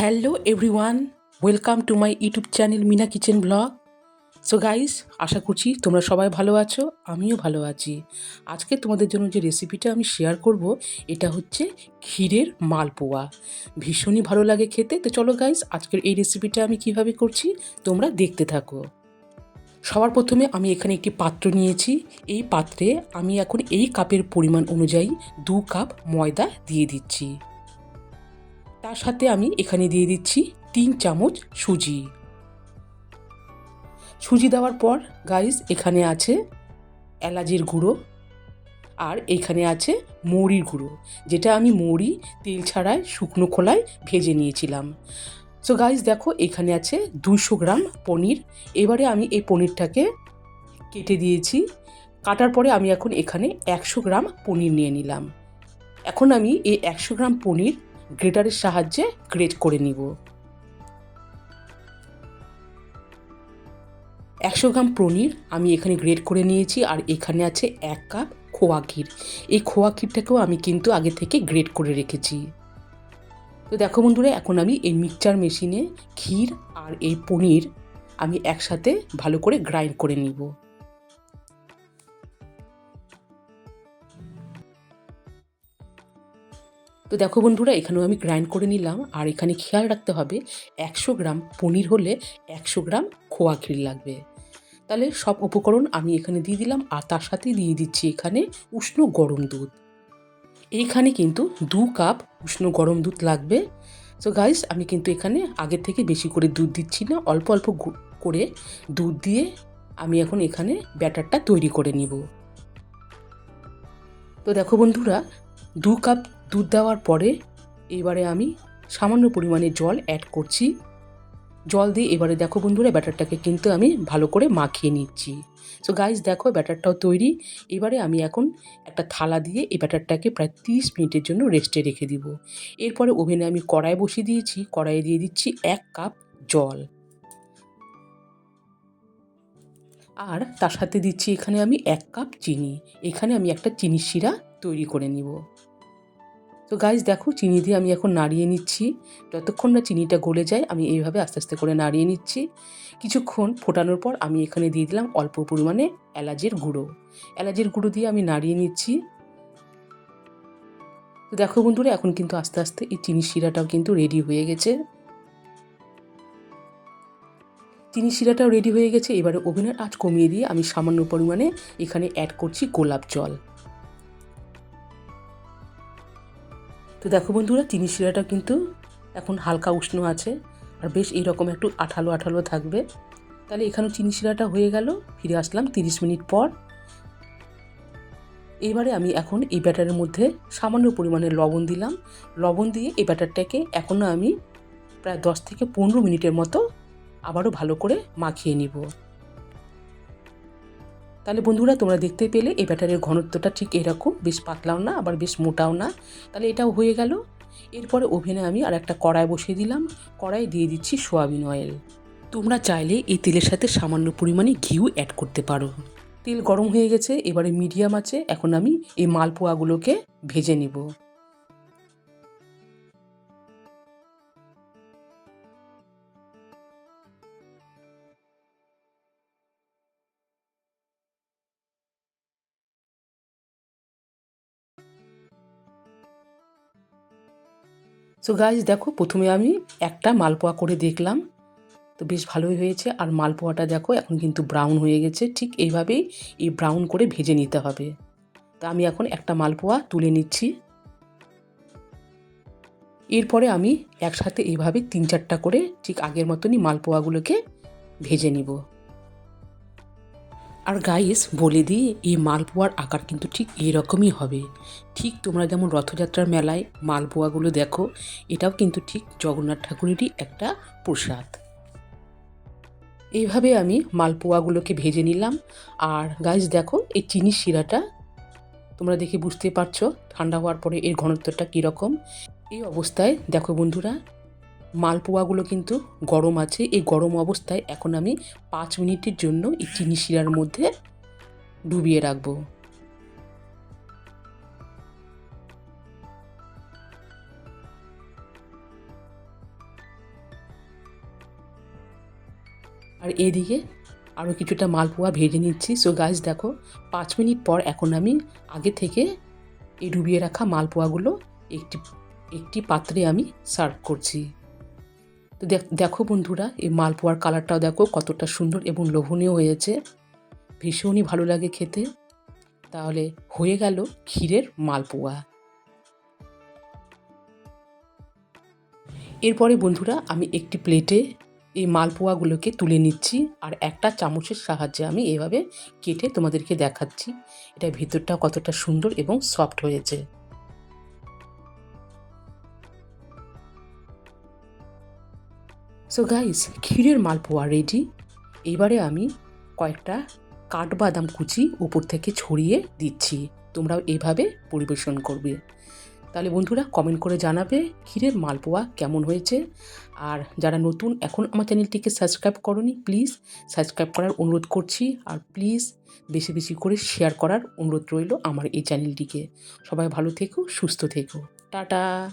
Hello everyone welcome to my YouTube channel Mina kitchen blog so guys আশা করছি তোমরা সবাই ভালো আছো, আমিও ভালো আছি। আজকে তোমাদের জন্য যে রেসিপিটা আমি শেয়ার করব, এটা হচ্ছে ক্ষীরের মালপোয়া। ভীষণই ভালো লাগে খেতে। তো চলো গাইস আজকের এই রেসিপিটা আমি কীভাবে করছি, তোমরা দেখতে থাকো। সবার প্রথমে আমি এখানে একটি পাত্র নিয়েছি। এই পাত্রে আমি এখন এই কাপের পরিমাণ অনুযায়ী দু কাপ ময়দা দিয়ে দিচ্ছি। তার সাথে আমি এখানে দিয়ে দিচ্ছি তিন চামচ সুজি। সুজি দেওয়ার পর গাইস এখানে আছে এলাচের গুঁড়ো আর এখানে আছে মৌরির গুঁড়ো, যেটা আমি মৌরি, তেল ছাড়ায় শুকনো খোলায় ভেজে নিয়েছিলাম। সো গাইস দেখো এখানে আছে দুশো গ্রাম পনির। এবারে আমি এই পনিরটাকে কেটে দিয়েছি। কাটার পরে আমি এখন এখানে একশো গ্রাম পনির নিয়ে নিলাম। এখন আমি এই একশো গ্রাম পনির গ্রেটারের সাহায্যে গ্রেট করে নিব। একশো গ্রাম পনির আমি এখানে গ্রেট করে নিয়েছি আর এখানে আছে এক কাপ খোয়া ক্ষীর। এই খোয়া ক্ষীরটাকেও আমি কিন্তু আগে থেকে গ্রেট করে রেখেছি। তো দেখো বন্ধুরা, এখন আমি এই মিক্সচার মেশিনে ক্ষীর আর এই পনির আমি একসাথে ভালো করে গ্রাইন্ড করে নিব। তো দেখো বন্ধুরা, এখানেও আমি গ্রাইন্ড করে নিলাম। আর এখানে খেয়াল রাখতে হবে, একশো গ্রাম পনির হলে একশো গ্রাম খোয়া ক্ষীর লাগবে। তাহলে সব উপকরণ আমি এখানে দিয়ে দিলাম, আর তার সাথে দিয়ে দিচ্ছি এখানে উষ্ণ গরম দুধ। এইখানে কিন্তু দু কাপ উষ্ণ গরম দুধ লাগবে। তো গাইস আমি কিন্তু এখানে আগে থেকে বেশি করে দুধ দিচ্ছি না, অল্প অল্প করে দুধ দিয়ে আমি এখন এখানে ব্যাটারটা তৈরি করে নিব। তো দেখো বন্ধুরা, দু কাপ দুধ দেওয়ার পরে এবারে আমি সামান্য পরিমাণে জল অ্যাড করছি। জল দিয়ে এবারে দেখো বন্ধুরা, ব্যাটারটাকে কিন্তু আমি ভালো করে মাখিয়ে নিচ্ছি। সো গাইস দেখো ব্যাটারটাও তৈরি। এবারে আমি এখন একটা থালা দিয়ে এই ব্যাটারটাকে প্রায় তিরিশ মিনিটের জন্য রেস্টে রেখে দিব। এরপরে ওভেনে আমি কড়াই বসিয়ে দিয়েছি। কড়াইয়ে দিয়ে দিচ্ছি এক কাপ জল। আর তার সাথে দিচ্ছি এখানে আমি এক কাপ চিনি। এখানে আমি একটা চিনির শিরা তৈরি করে নিব। তো গাইজ দেখো চিনি দিয়ে আমি এখন নাড়িয়ে নিচ্ছি। যতক্ষণ না চিনিটা গলে যায়, আমি এইভাবে আস্তে আস্তে করে নাড়িয়ে নিচ্ছি। কিছুক্ষণ ফোটানোর পর আমি এখানে দিয়ে দিলাম অল্প পরিমাণে এলাচের গুঁড়ো। এলাচের গুঁড়ো দিয়ে আমি নাড়িয়ে নিচ্ছি। তো দেখো বন্ধুরা, এখন কিন্তু আস্তে আস্তে এই চিনি শিরাটাও কিন্তু রেডি হয়ে গেছে। চিনি শিরাটাও রেডি হয়ে গেছে। এবারে ওভেনের আঁচ কমিয়ে দিয়ে আমি সামান্য পরিমাণে এখানে অ্যাড করছি গোলাপ জল। তো দেখো বন্ধুরা, চিনি শিরাটা কিন্তু এখন হালকা উষ্ণ আছে আর বেশ এইরকম একটু আঠালো আঠালো থাকবে। তাহলে এখানে চিনি শিরাটা হয়ে গেল, ফিরে আসলাম তিরিশ মিনিট পর। এবারে আমি এখন এই ব্যাটারের মধ্যে সামান্য পরিমাণে লবণ দিলাম। লবণ দিয়ে এই ব্যাটারটাকে এখনও আমি প্রায় দশ থেকে পনেরো মিনিটের মতো আবারও ভালো করে মাখিয়ে নিব। তাহলে বন্ধুরা, তোমরা দেখতে পেলে এই ব্যাটারের ঘনত্বটা ঠিক এরকম। বেশ পাতলাও না, আবার বেশ মোটাও না। তাহলে এটাও হয়ে গেল। এরপরে ওভেনে আমি আর একটা কড়াই বসিয়ে দিলাম। কড়াই দিয়ে দিচ্ছি সোয়াবিন অয়েল। তোমরা চাইলে এই তেলের সাথে সামান্য পরিমাণে ঘিউ অ্যাড করতে পারো। তেল গরম হয়ে গেছে, এবারে মিডিয়াম আছে। এখন আমি এই মালপোয়াগুলোকে ভেজে নেব। সো গাইজ দেখো, প্রথমে আমি একটা মালপোয়া করে দেখলাম। তো বেশ ভালোই হয়েছে। আর মালপোয়াটা দেখো, এখন কিন্তু ব্রাউন হয়ে গেছে। ঠিক এইভাবেই এই ব্রাউন করে ভেজে নিতে হবে। তা আমি এখন একটা মালপোয়া তুলে নিচ্ছি। এরপরে আমি একসাথে এইভাবে তিন চারটা করে ঠিক আগের মতনই মালপোয়াগুলোকে ভেজে নিব। আর গাইস বলে দিই, এই মালপোয়ার আকার কিন্তু ঠিক এরকমই হবে। ঠিক তোমরা যেমন রথযাত্রার মেলায় মালপোয়াগুলো দেখো, এটাও কিন্তু ঠিক জগন্নাথ ঠাকুরেরই একটা প্রসাদ। এইভাবে আমি মালপোয়াগুলোকে ভেজে নিলাম। আর গাইস দেখো, এই চিনির শিরাটা, তোমরা দেখে বুঝতে পারছ ঠান্ডা হওয়ার পরে এর ঘনত্বটা কীরকম। এই অবস্থায়, দেখো বন্ধুরা মালপোয়াগুলো কিন্তু গরম আছে। এই গরম অবস্থায় এখন আমি পাঁচ মিনিটের জন্য এই চিনি শিরার মধ্যে ডুবিয়ে রাখব। আর এদিকে আরও কিছুটা মালপোয়া ভেজে নিচ্ছি। সো গাছ দেখো, পাঁচ মিনিট পর এখন আমি আগে থেকে এই ডুবিয়ে রাখা মালপোয়াগুলো একটি একটি পাত্রে আমি সার্ভ করছি। তো দেখ- বন্ধুরা, এই মালপোয়ার কালারটাও দেখো কতটা সুন্দর এবং লোভনীয় হয়েছে। ভীষণই ভালো লাগে খেতে। তাহলে হয়ে গেল ক্ষীরের মালপোয়া। এরপরে বন্ধুরা, আমি একটি প্লেটে এই মালপোয়াগুলোকে তুলে নিচ্ছি আর একটা চামচের সাহায্যে আমি এভাবে কেটে তোমাদেরকে দেখাচ্ছি। এটা ভিতরটা কতটা সুন্দর এবং সফট হয়েছে। সো গাইস ক্ষীরের মালপোয়া রেডি এবারে আমি কয়েকটা কাঠবাদাম কুচি উপর থেকে ছড়িয়ে দিচ্ছি। তোমরাও এভাবে পরিবেশন করবে। তাহলে বন্ধুরা কমেন্ট করে জানাবে ক্ষীরের মালপোয়া কেমন হয়েছে। আর যারা নতুন, এখন আমার চ্যানেলটিকে সাবস্ক্রাইব করনি প্লিজ সাবস্ক্রাইব করার অনুরোধ করছি। আর প্লিজ বেশি বেশি করে শেয়ার করার অনুরোধ রইল আমার এই চ্যানেলটিকে। সবাই ভালো থেকো, সুস্থ থেকো। টাটা!